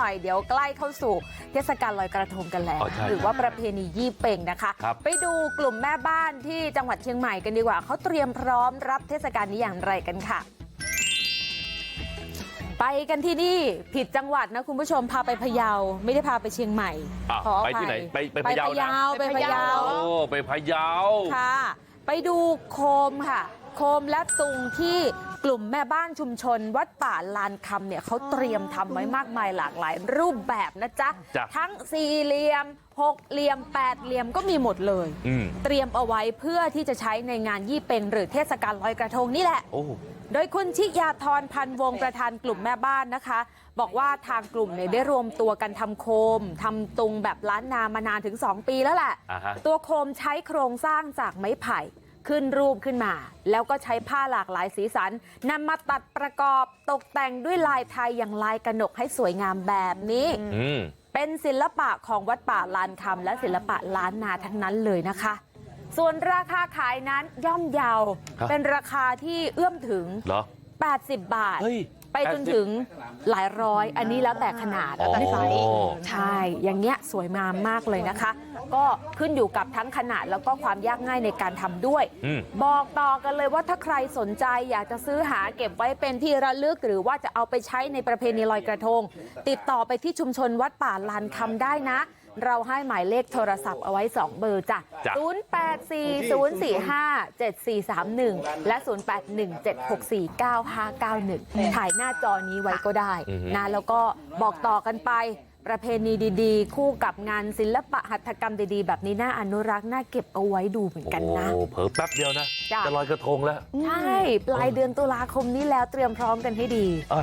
หน่อยเดี๋ยวใกล้เข้าสู่เทศกาลลอยกระทงกันแล้วอ๋อใช่หรือว่าประเพณียี่เป่งนะคะครับไปดูกลุ่มแม่บ้านที่จังหวัดเชียงใหม่กันดีกว่าเขาเตรียมพร้อมรับเทศกาลนี้อย่างไรกันค่ะ ไปกันที่นี่ผิดจังหวัดนะคุณผู้ชมพาไปพะเยาไม่ได้พาไปเชียงใหม่อะขออไปภัที่ยไหนไปไปไปพะเยาพะนะเยาไปพะเยาโอ้ไปพะเยาค่ะ ไปดูโคมค่ะ โคมและตุงที่ กลุ่มแม่บ้านชุมชนวัดป่าลานคำเนี่ยเขาเตรียมทำไว้มากมายหลากหลายรูปแบบนะจ๊ะจ้ะทั้งสี่เหลี่ยมหกเหลี่ยมแปดเหลี่ยมก็มีหมดเลยอืมเตรียมเอาไว้เพื่อที่จะใช้ในงานยี่เป็งหรือเทศกาลลอยกระทงนี่แหละโอ้โดยคุณชิยาธรพันธ์วงศ์ประธานกลุ่มแม่บ้านนะคะ บอกว่าทางกลุ่มเนี่ยได้รวมตัวกันทำโคมทำตุงแบบล้านนามานานถึง 2 ปีแล้วแหละอ่าฮะตัวโคมใช้โครงสร้างจากไม้ไผ่ ขึ้นรูปขึ้นมาแล้วก็ใช้ผ้าหลากหลายสีสันนำมาตัดประกอบตกแต่งด้วยลายไทยอย่างลายกระหนกให้สวยงามแบบนี้อืมเป็นศิลปะของวัดป่าลานคำและศิลปะล้านนาทั้งนั้นเลยนะคะ ส่วนราคาขายนั้นย่อมเยาวครับเป็นราคาที่เอื้อมถึงเหรอ80 บาทเฮ้ย ไปจนถึงหลายร้อยอันนี้แล้วแต่ขนาดแล้วแต่ไซส์อ๋อใช่อย่างเงี้ยสวยงามมากเลยนะคะ ก็ขึ้นอยู่กับทั้งขนาดแล้วก็ความยากง่ายในการทำด้วยอืมบอกต่อกันเลยว่าถ้าใครสนใจอยากจะซื้อหาเก็บไว้เป็นที่ระลึก หรือว่าจะเอาไปใช้ในประเพณีลอยกระทง ติดต่อไปที่ชุมชนวัดป่าลานคำได้นะ เราให้หมายเลขโทรศัพท์เอาไว้ 2 เบอร์จ้ะจ้ะ0840457431 และ 0817649591 ถ่ายหน้าจอนี้ไว้ก็ได้อือฮึนะแล้วก็บอกต่อกันไปประเพณีดีๆ คู่กับงานศิลปะหัตถกรรมดีๆ แบบนี้น่าอนุรักษ์น่าเก็บเอาไว้ดูเหมือนกันนะ โอ้เผลอแป๊บเดียวนะจ้ะจะลอยกระทงแล้ว ใช่ ปลายเดือนตุลาคมนี้แล้วเตรียมพร้อมกันให้ดีอะ